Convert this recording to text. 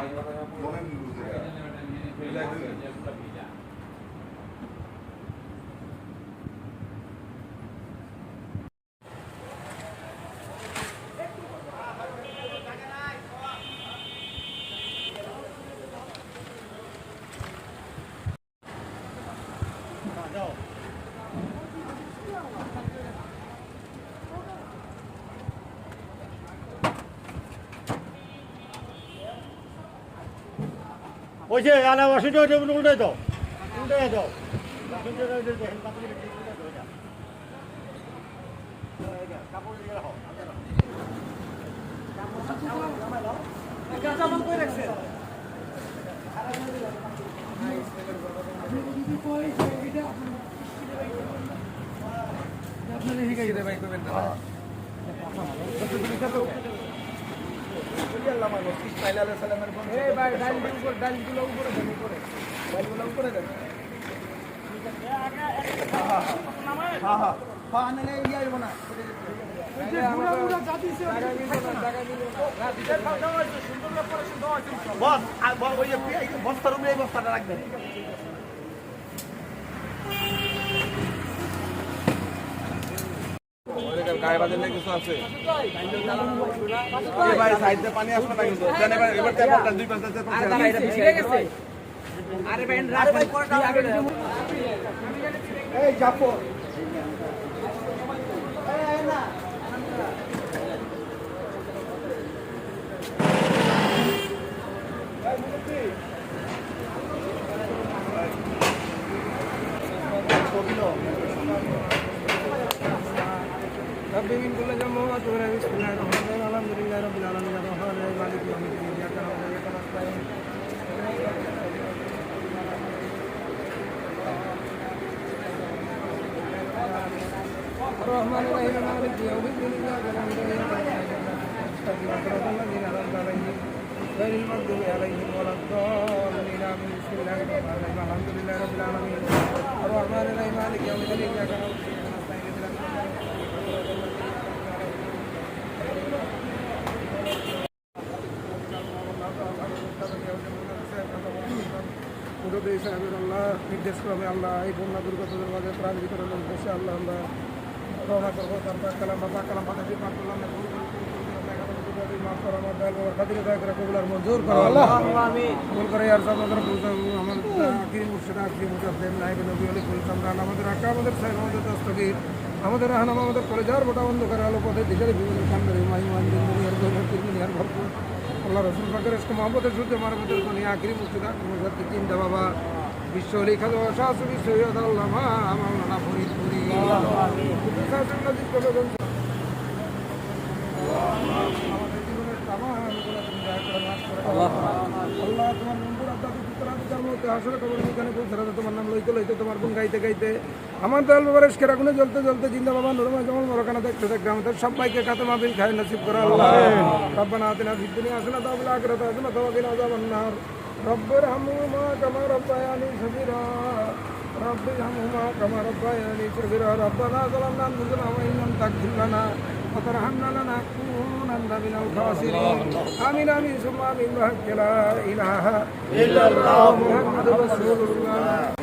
No. ওই যে আনা ওয়াশিংটন ওইটা উল্টে দাও। উল্টে দাও। ওয়াশিংটন ওইটা দেখেন আমি দিয়ে উল্টে সালামের এটা। এই যে, কাপড় দিয়ে রাখো। বস আর ব- ওই যে এই যে বস্তার উপরে এই বস্তাটা রাখবেন গায়ে বাজে না কিছু আছে? এ ভাই সাইডে পানি আসবে না কিন্তু। এবার এবার তেমনটা দুই পাঁচটা তেমন এই জাফর ربي من كل ذنب واتوب اليه بسم الله الرحمن الرحيم الحمد لله رب العالمين الرحمن الرحيم مالك يوم الدين اياك نعبد واياك نستعين الرحمن الرحيم مالك يوم الدين اياك نعبد واياك نستعين صراط الذين انعمت عليهم غير المغضوب عليهم ولا الضالين امين بسم الله الرحمن الرحيم الحمد لله رب العالمين الرحمن الرحيم مالك يوم الدين اياك نعبد মুরব্বী সাহেবের আল্লাহ নির্দেশ ক্রমে আল্লাহ এই বন্যা দুর্গতদের মাঝে প্রাণ বিতরণের উদ্দেশ্যে আল্লাহ আমরা রওনা করব তারপর কালাম বাবা কালাম বাবা দিয়ে মাফ করলাম মঞ্জুর করো করে আর সব আমাদের আমাদের আলো পথে দিশারি বিভিন্ন আল্লাহ রসুল পাকের আজকে মোহাম্মদের সূর্য মারফতের কোনি আখিরি মুর্শিদ মুজাফ চিন্তা বাবা বিশ্ব লিখাত শাহ সুবি সৈয়দ আমার মাওলানা ফরিদপুরি আল্লাহ তোমার নন্দুর আব্দা পুত্র আব্দার মধ্যে আসলে কবর এখানে পৌঁছাতে তোমার নাম লইতে লইতে তোমার গুণ গাইতে গাইতে আমার দয়াল বাবার এসকের আগুনে জ্বলতে জ্বলতে জিন্দা বাবা নুরমা জামাল মরকানা দেখতে দেখতে আমাদের সবাইকে কাতে মাহফিল খায় নসিব করো আল্লাহ রব্বানা আতিনা ফিদ দুনিয়া হাসানাতাও ওয়া ফিল আখিরাতি হাসানাতাও ওয়া কিনা আযাবান নার রব্বির হামহুমা কামা রাব্বায়ানি সগীরা رب ارحمهما كما ربياني صغيرا ربنا ظلمنا انفسنا وان لم تغفر لنا وترحمنا لنكونن من الخاسرين امين امين ثم امين بحق لا اله الا الله محمد رسول الله